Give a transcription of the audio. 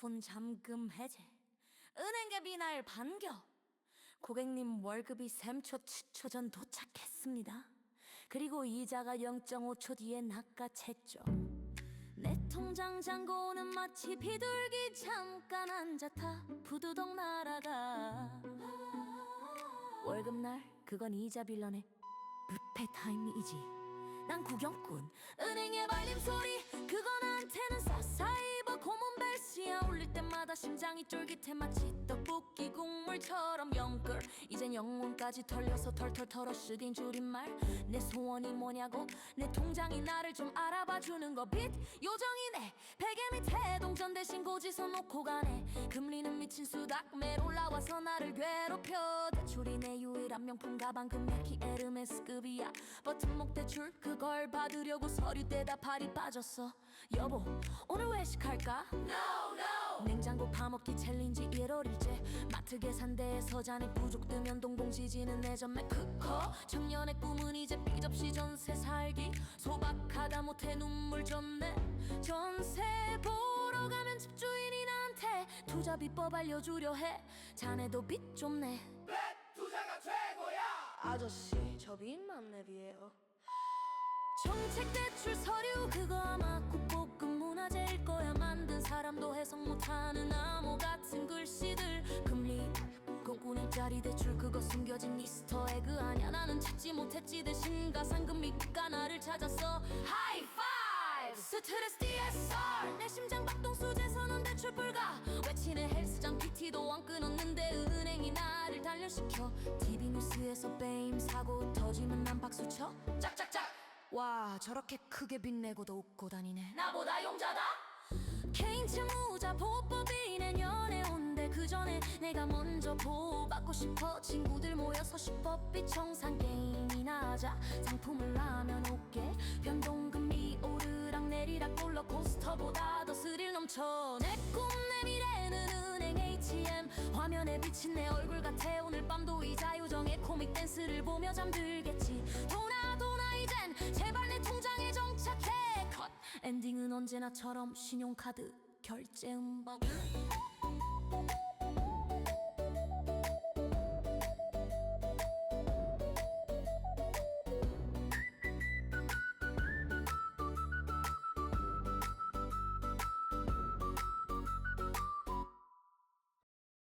휴대폰 잠금 해제 은행개비 날 반겨. 고객님 월급이 3초 7초 전 도착했습니다. 그리고 이자가 0.5초 뒤에 낚아챘죠. 내 통장 잔고는 마치 비둘기 잠깐 앉았다 부두덩 날아가. 월급날 그건 이자 빌런의 뷔페 타임이지. 난 구경꾼 은행의 발림 소리. 그건 나한테는 사사이버 고문 벨시야 울릴 때마다 심장이 쫄깃해 마치 떡볶이 국물처럼 영끌. 이젠 영혼까지 털려서 털털 털어 쓰긴 줄임말. 내 소원이 뭐냐고? 내 통장이 나를 좀 알아봐 주는 거빛 요정이네. 베개 밑에 동전 대신 고지서 놓고 가네. 금리는 미친 수닥 매일 올라와서 나를 괴롭혀. 대출이 내 유일한 명품 가방. 금맥이 에르메스급이야. 버튼목 대출 그걸 받으려고 서류 대답할이 빠졌어. 여보 오늘 외식할까? No no. 냉장고 파먹기 챌린지 1월일째 마트 계산대에 서 잔액 부족 뜨면 동동 지지는 내 전매 크커 청년의 꿈은 이제 삐접시 전세 살기. 소박하다 못해 눈물 줬네 전세 투자 비법 알려주려 해. 자네도 빚 좀 내. 투자가 최고야! 아저씨 저 빚만 내비에요. 정책 대출 서류 그거 아마 국보급 문화재일 거야. 만든 사람도 해석 못하는 암호 같은 글씨들. 금리 공군일짜리 대출 그거 숨겨진 미스터 에그 아냐 나는 찾지 못했지. 대신 가상금리가 나를 찾았어. 하이파이브! 스트레스 DSR 내 심장 박동 수제선은 대출 불가 외치는 헬스장 PT도 안 끊었는데 은행이 나를 단련시켜. TV 뉴스에서 베임 사고 터지면 난 박수 쳐. 짝짝짝. 와 저렇게 크게 빚내고도 웃고 다니네. 나보다 용자다. 개인 채무자 보법이 내년에 온대. 그 전에 내가 먼저 보호받고 싶어. 친구들 모여서 시법비 청산 게임이나 하자. 상품을 하면 올게 변동금리 오 화면에 비친 내 얼굴 같아. 오늘 밤도 이 자유정의 코믹 댄스를 보며 잠들겠지. 도나 도나 이젠 제발 내 통장에 정착해. 컷. 엔딩은 언제나처럼 신용카드 결제 음법